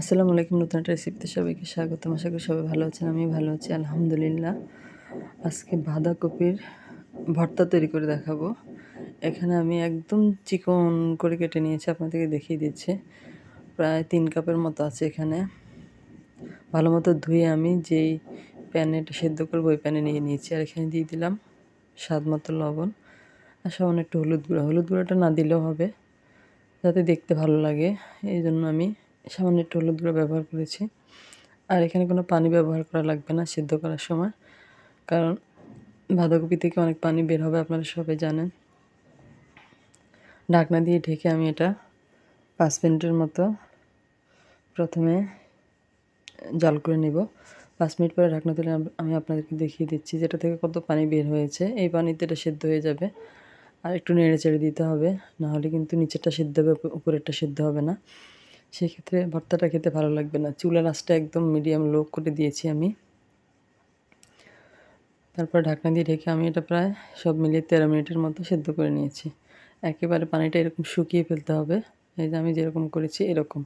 আসসালামু আলাইকুম, নতুন একটা রেসিপিতে সবাইকে স্বাগতম। আশা করি সবাই ভালো আছেন আমি ভালো আছি, আলহামদুলিল্লাহ। আজকে বাঁধাকপির ভর্তা তৈরি করে দেখাবো। এখানে আমি একদম চিকন করে কেটে নিয়েছি, আপনাদেরকে দেখিয়ে দিচ্ছি। প্রায় তিন কাপের মতো আছে এখানে। ভালো মতো ধুয়ে আমি যেই প্যানে সেদ্ধ করব, ওই প্যানে নিয়ে নিয়েছি। আর এখানে দিয়ে দিলাম স্বাদ মতো লবণ আর সামান্য একটু হলুদ গুঁড়া। হলুদ গুঁড়োটা না দিলেও হবে, যাতে দেখতে ভালো লাগে। এই জন্য আমি সামান্য একটু হলুদ গুঁড়ো ব্যবহার করেছি। আর এখানে কোনো পানি ব্যবহার করা লাগবে না সিদ্ধ করার সময়। কারণ বাঁধাকপি থেকে অনেক পানি বের হবে, আপনারা সবাই জানেন। ঢাকনা দিয়ে ঢেকে আমি এটা পাঁচ মিনিটের মতো প্রথমে জল করে নেব। পাঁচ মিনিট পরে ঢাকনা তুলে আমি আপনাদেরকে দেখিয়ে দিচ্ছি যেটা থেকে কত পানি বের হয়েছে। এই পানিতে এটা সেদ্ধ হয়ে যাবে। আর একটু নেড়ে চেড়ে দিতে হবে। নাহলে কিন্তু নিচেরটা সিদ্ধ হবে, উপরেরটা সেদ্ধ হবে না। সেক্ষেত্রে ভর্তাটা খেতে ভালো লাগবে না। চুলার আঁচটা একদম মিডিয়াম লো করে দিয়েছি আমি। তারপর ঢাকনা দিয়ে ঢেকে আমি এটা প্রায় সব মিলিয়ে তেরো মিনিটের মতো সেদ্ধ করে নিয়েছি। একেবারে পানিটা এরকম শুকিয়ে ফেলতে হবে। এই যে আমি যেরকম করেছি এরকম।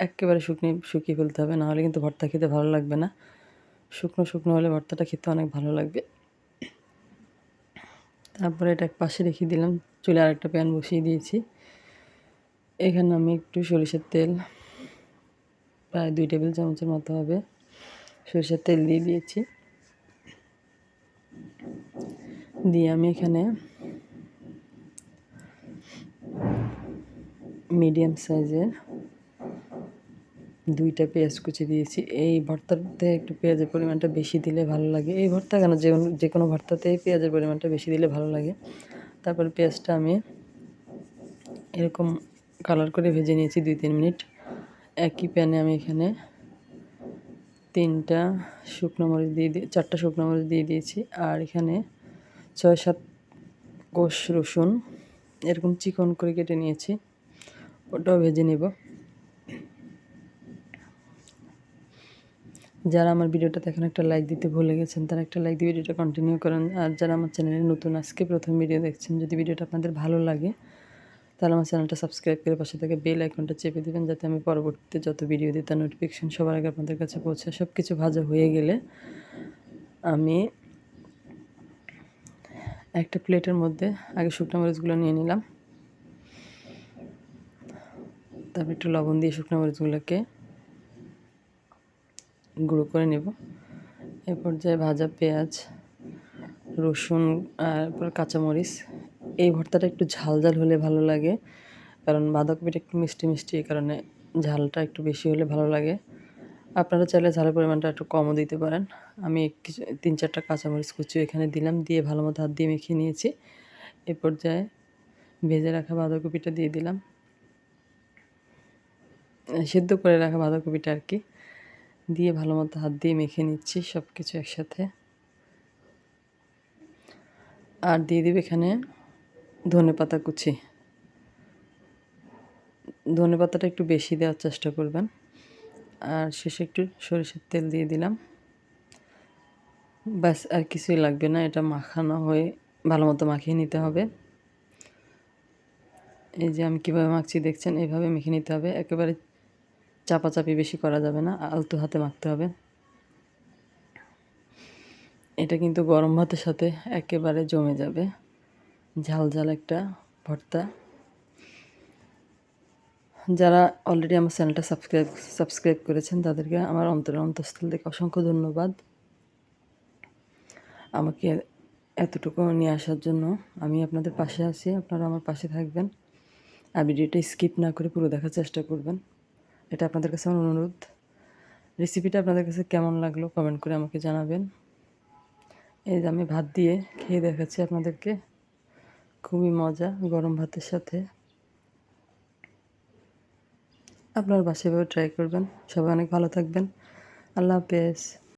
একেবারে শুকনিয়ে শুকিয়ে ফেলতে হবে নাহলে কিন্তু ভর্তা খেতে ভালো লাগবে না। শুকনো শুকনো হলে ভর্তাটা খেতে অনেক ভালো লাগবে। তারপরে এটা এক পাশে রেখে দিলাম। চুলে আরেকটা প্যান বসিয়ে দিয়েছি। এখানে আমি একটু সরিষার তেল, প্রায় দুই টেবিল চামচের মতো হবে। সরিষার তেল দিয়ে দিয়েছি। দিয়ে আমি এখানে মিডিয়াম সাইজের দুইটা পেঁয়াজ কুচি দিয়েছি। এই ভর্তাতে একটু পেঁয়াজের পরিমাণটা বেশি দিলে ভালো লাগে। এই ভর্তা কেন? যে কোনো যে কোনো ভর্তাতে পেঁয়াজের পরিমাণটা বেশি দিলে ভালো লাগে। তারপর পেঁয়াজটা আমি এরকম কালার করে ভেজে নিয়েছি দুই তিন মিনিট। একই প্যানে আমি এখানে তিনটা শুকনো মরিচ দিয়ে দিয়ে, চারটা শুকনো মরিচ দিয়ে দিয়েছি। আর এখানে ছয় সাত কোষ রসুন, এরকম চিকন করে কেটে নিয়েছি। ওটাও ভেজে নেব। যারা আমার ভিডিওটা দেখেন একটা লাইক দিতে ভুলে গেছেন, তারা একটা লাইক দিয়ে ভিডিওটা কন্টিনিউ করেন। আর যারা আমার চ্যানেলে নতুন, আজকে প্রথম ভিডিও দেখছেন, যদি ভিডিওটা আপনাদের ভালো লাগে তাহলে আমার চ্যানেলটা সাবস্ক্রাইব করে পাশে থেকে বেল আইকনটা চেপে দেবেন যাতে আমি পরবর্তীতে যত ভিডিও দিই তার নোটিফিকেশান সবার আগে আপনাদের কাছে পৌঁছে। সব কিছু ভাজা হয়ে গেলে আমি একটা প্লেটের মধ্যে আগে শুকনো মরিচগুলো নিয়ে নিলাম। তারপর একটু লবণ দিয়ে শুকনো মরিচগুলোকে গুঁড়ো করে নেব। এ পর্যায়ে ভাজা পেঁয়াজ, রসুন আর কাঁচামরিচ এই ভর্তাটা একটু ঝাল ঝাল হলে ভালো লাগে। কারণ বাঁধাকপিটা একটু মিষ্টি মিষ্টি, এই কারণে ঝালটা একটু বেশি হলে ভালো লাগে। আপনারা চাইলে ঝালের পরিমাণটা একটু কমও দিতে পারেন। আমি কিছু, তিন চারটা কাঁচামরিচ কুচি এখানে দিলাম, দিয়ে ভালো মতো হাত দিয়ে মেখে নিয়েছি। এ পর্যায়ে ভেজে রাখা বাঁধাকপিটা দিয়ে দিলাম। সেদ্ধ করে রাখা বাঁধাকপিটা আর কি। দিয়ে ভালো মতো হাত দিয়ে মেখে নিচ্ছি সব কিছু একসাথে। আর দিয়ে দিবে এখানে ধনে পাতা কুচি। ধনে পাতাটা একটু বেশি দেওয়ার চেষ্টা করবেন। আর শেষে একটু সরিষার তেল দিয়ে দিলাম। ব্যাস, আর কিছুই লাগবে না। এটা মাখানো হয়ে ভালো মতো মাখিয়ে নিতে হবে। এই যে আমি কীভাবে মাখছি দেখছেন এইভাবে মেখে নিতে হবে। একেবারে চাপাচাপি বেশি করা যাবে না, আলতু হাতে মাখতে হবে। এটা কিন্তু গরম ভাতের সাথে একেবারে জমে যাবে। ঝাল ঝাল একটা ভর্তা। যারা অলরেডি আমার চ্যানেলটা সাবস্ক্রাইব সাবস্ক্রাইব করেছেন, তাদেরকে আমার অন্তর অন্তঃস্থল থেকে অসংখ্য ধন্যবাদ। আমাকে এতটুকু নিয়ে আসার জন্য আমি আপনাদের পাশে আছি, আপনারা আমার পাশে থাকবেন। আর ভিডিওটা স্কিপ না করে পুরো দেখার চেষ্টা করবেন। এটা আপনাদের কাছে আমার অনুরোধ। রেসিপিটা আপনাদের কাছে কেমন লাগল কমেন্ট করে আমাকে জানাবেন। এই যে আমি ভাত দিয়ে খেয়ে দেখাচ্ছি আপনাদেরকে। খুবই মজা গরম ভাতের সাথে। আপনার বাসায় ট্রাই করবেন। সবাই অনেক ভালো থাকবেন। আল্লাহ হাফেজ।